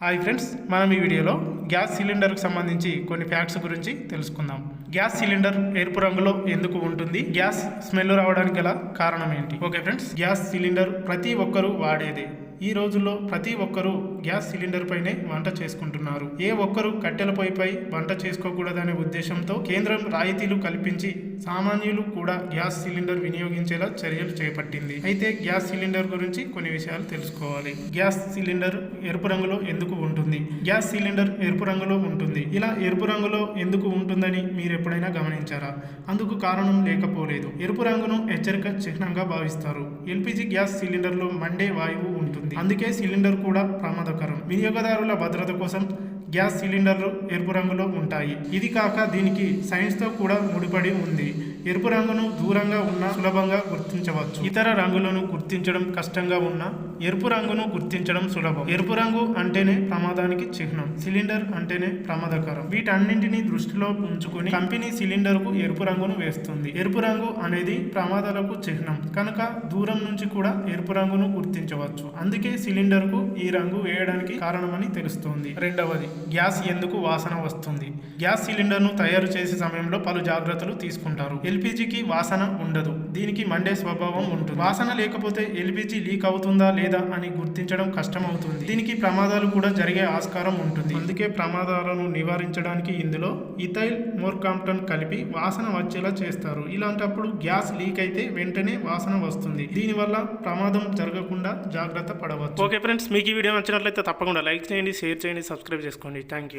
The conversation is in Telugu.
హాయ్ ఫ్రెండ్స్ మనం ఈ వీడియోలో గ్యాస్ సిలిండర్కు సంబంధించి కొన్ని ఫ్యాక్ట్స్ గురించి తెలుసుకుందాం. గ్యాస్ సిలిండర్ ఎరుపు రంగులో ఎందుకు ఉంటుంది? గ్యాస్ స్మెల్ రావడానికి గల కారణం ఏంటి? ఓకే ఫ్రెండ్స్ గ్యాస్ సిలిండర్ ప్రతి ఒక్కరూ వాడేదే. ఈ రోజుల్లో ప్రతి ఒక్కరూ గ్యాస్ సిలిండర్ పైనే వంట చేసుకుంటున్నారు. ఏ ఒక్కరూ కట్టెల పొయ్యిపై వంట చేసుకోకూడదనే ఉద్దేశంతో కేంద్రం రాయితీలు కల్పించి సామాన్యులు కూడా గ్యాస్ సిలిండర్ వినియోగించేలా చర్యలు చేపట్టింది. అయితే గ్యాస్ సిలిండర్ గురించి కొన్ని విషయాలు తెలుసుకోవాలి. గ్యాస్ సిలిండర్ ఎరుపు రంగులో ఎందుకు ఉంటుంది? గ్యాస్ సిలిండర్ ఎరుపు ఎరుపు రంగులో ఉంటుంది. ఇలా ఎరుపు రంగులో ఎందుకు ఉంటుందని మీరు ఎప్పుడైనా గమనించారా? అందుకు కారణం లేకపోలేదు. ఎరుపు రంగును హెచ్చరిక చిహ్నంగా భావిస్తారు. ఎల్పిజి గ్యాస్ సిలిండర్లో మండే వాయువు ఉంటుంది. అందుకే సిలిండర్ కూడా ప్రమాదకరం. వినియోగదారుల భద్రత కోసం గ్యాస్ సిలిండర్లు ఎరుపు రంగులో ఉంటాయి. ఇది కాక దీనికి సైన్స్తో కూడా ముడిపడి ఉంది. ఎరుపు రంగును దూరంగా ఉన్న సులభంగా గుర్తించవచ్చు. ఇతర రంగులను గుర్తించడం కష్టంగా ఉన్న ఎరుపు రంగును గుర్తించడం సులభం. ఎరుపు రంగు అంటేనే ప్రమాదానికి చిహ్నం. సిలిండర్ అంటేనే ప్రమాదకరం. వీటన్నింటినీ దృష్టిలో ఉంచుకుని కంపెనీ సిలిండర్కు ఎరుపు రంగును వేస్తుంది. ఎరుపు రంగు అనేది ప్రమాదాలకు చిహ్నం. కనుక దూరం నుంచి కూడా ఎరుపు రంగును గుర్తించవచ్చు. అందుకే సిలిండర్కు ఈ రంగు వేయడానికి కారణమని తెలుస్తోంది. రెండవది గ్యాస్ ఎందుకు వాసన వస్తుంది? గ్యాస్ సిలిండర్ను తయారు చేసే సమయంలో పలు జాగ్రత్తలు తీసుకుంటారు. ఎల్పిజికి వాసన ఉండదు. దీనికి మండే స్వభావం ఉంటుంది. వాసన లేకపోతే ఎల్పిజి లీక్ అవుతుందా లేదా అని గుర్తించడం కష్టం అవుతుంది దీనికి ప్రమాదాలు కూడా జరిగే ఆస్కారం ఉంటుంది. అందుకే ప్రమాదాలను నివారించడానికి ఇందులో ఇథైల్ మోర్కాంప్టన్ కలిపి వాసన వచ్చేలా చేస్తారు. ఇలాంటప్పుడు గ్యాస్ లీక్ అయితే వెంటనే వాసన వస్తుంది. దీనివల్ల ప్రమాదం జరగకుండా జాగ్రత్త పడవచ్చు. ఓకే ఫ్రెండ్స్ మీకు ఈ వీడియో నచ్చినట్లయితే తప్పకుండా లైక్ చేయండి షేర్ చేయండి సబ్స్క్రైబ్ చేసుకోండి. Thank you.